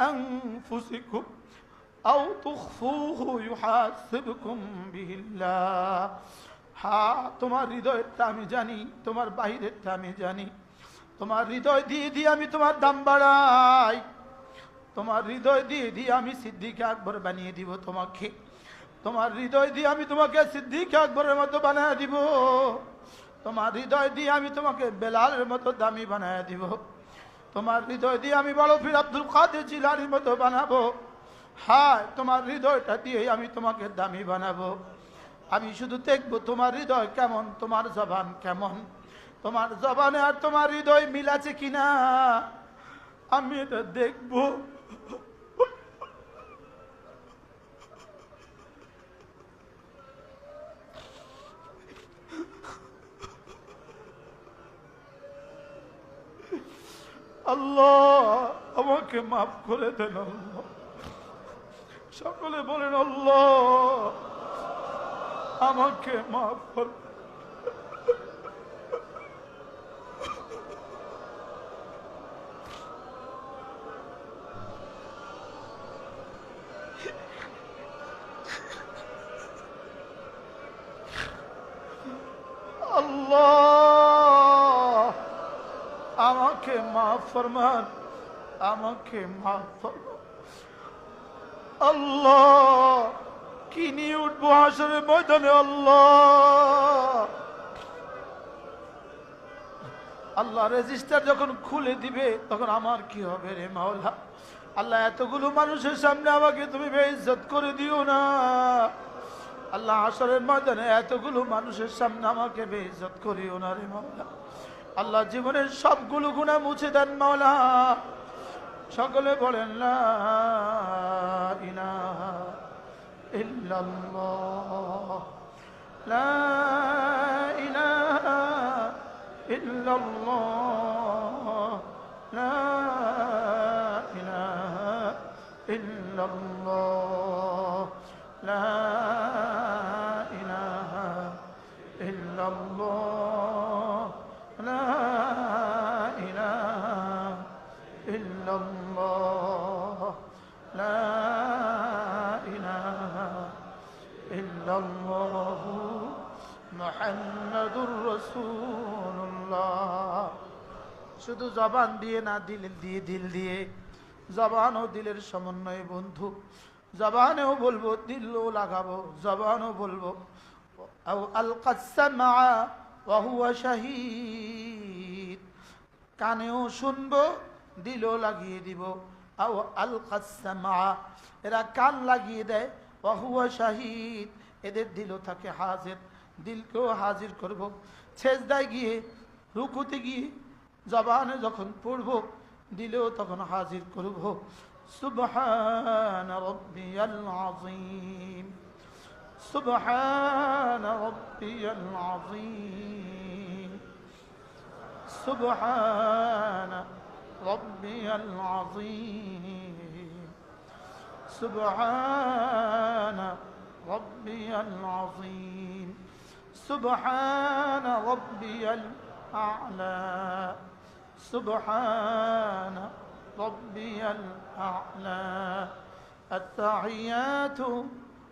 أنفسكم أو تخفوه يحاسبكم به الله হ্যাঁ তোমার হৃদয়েরটা আমি জানি তোমার বাহিরেরটা আমি জানি তোমার হৃদয় দিয়ে দিয়ে আমি তোমার দাম বাড়াই তোমার হৃদয় দিয়ে দিয়ে আমি সিদ্দিকে আকবর বানিয়ে দিব তোমাকে তোমার হৃদয় দিয়ে আমি তোমাকে সিদ্দিকে আকবরের মতো বানিয়ে দিব তোমার হৃদয় দিয়ে আমি তোমাকে বেলালের মতো দামি বানিয়ে দিব তোমার হৃদয় দিয়ে আমি বড় ফির আব্দুল কাদের জিলানির মতো বানাবো। হায়, তোমার হৃদয়টা দিয়ে আমি তোমাকে দামি বানাবো। আমি শুধু দেখব তোমার হৃদয় কেমন, তোমার জবান কেমন। তোমার জবানে আর তোমার হৃদয় মিল আছে কিনা? আমি এটা দেখব। আল্লাহ আমাকে মাফ করে দেন আল্লাহ। সকলে বলেন আল্লাহ আমাকে মাফ করে আল্লাহ। আমাকে মাফ ফরমান, আমাকে মাফ ফরমান। আল্লাহ, কি নিয়ে উঠবো হাসরের ময়দানে আল্লাহ? আল্লাহ রেজিস্টার যখন খুলে দিবে, তখন আমার কি হবে রে মাওলা? আল্লাহ এতগুলো মানুষের সামনে আমাকে তুমি বেইজ্জত করে দিও না। আল্লাহ আসরের ময়দানে এতগুলো মানুষের সামনে আমাকে বেইজ্জত করিও না রে মাওলা। আল্লাহ জীবনের সবগুলো গুণা মুছে দেন মাওলা। সকলে বলেন লা ইলাহা লা ইলাহা ইল্লাল্লাহ, লা ইলাহা ইল্লাল্লাহ লা ইলাহা ইল্লাল্লাহ মুহাম্মাদুর রাসূলুল্লাহ। শুধু জবান দিয়ে না, দিল দিয়ে দিল দিয়ে। জবান ও দিলের সমন্বয়ে বন্ধু। জবানেও বলব, দিলও লাগাবো। জবানও বলব আল কাসামা শাহিদ। কানেও শুনব, দিলও লাগিয়ে দিব। আও আল কাসামা এরা কান লাগিয়ে দেয়, ওয়াহুয়া শাহিদ। এদের দিলও থাকে হাজির, দিলকেও হাজির করব। ছেজদায় গিয়ে, রুকুতে গিয়ে, জবানে যখন পড়ব, দিলেও তখন হাজির করব। সুবহান রব্বিয়াল আযীম। سبحان ربي العظيم. سبحان ربي العظيم. سبحان ربي العظيم. سبحان ربي الأعلى. سبحان ربي الأعلى. التحيات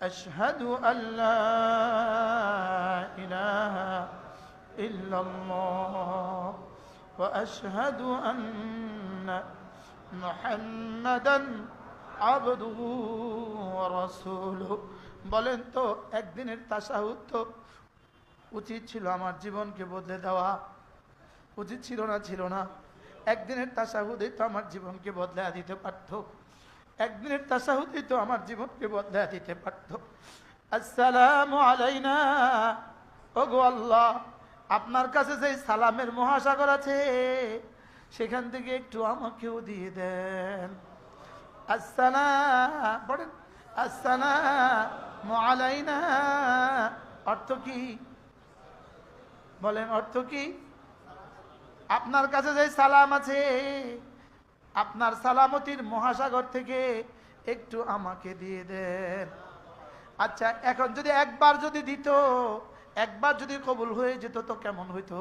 أشهد أن لا إله إلا الله وأشهد أن محمدا عبده ورسوله বলেন তো একদিনের তাসাহুদ তো উচিত ছিল আমার জীবনকে বদলে দেওয়া উচিত ছিল না ছিল না একদিনের তাসাহুদেই তো আমার জীবনকে বদলে দিতে পারত একদিনের তাসাহুদেই তো আমার জীবনকে বদলে দিতে পারত। আসসালামু আলাইনা। ওগো আল্লাহ, আপনার কাছে যে সালামের মহাসাগর আছে, সেখান থেকে একটু আমাকেও দিয়ে দেন। পড়েন আসানা মালাইনা অর্থ কি? বলেন, অর্থ কি? আপনার কাছে যে সালাম আছে আপনার সালামতির মহাসাগর থেকে একটু আমাকে দিয়ে দেন। আচ্ছা এখন যদি একবার যদি দিত, একবার যদি কবুল হয়ে যেত তো কেমন হইতো?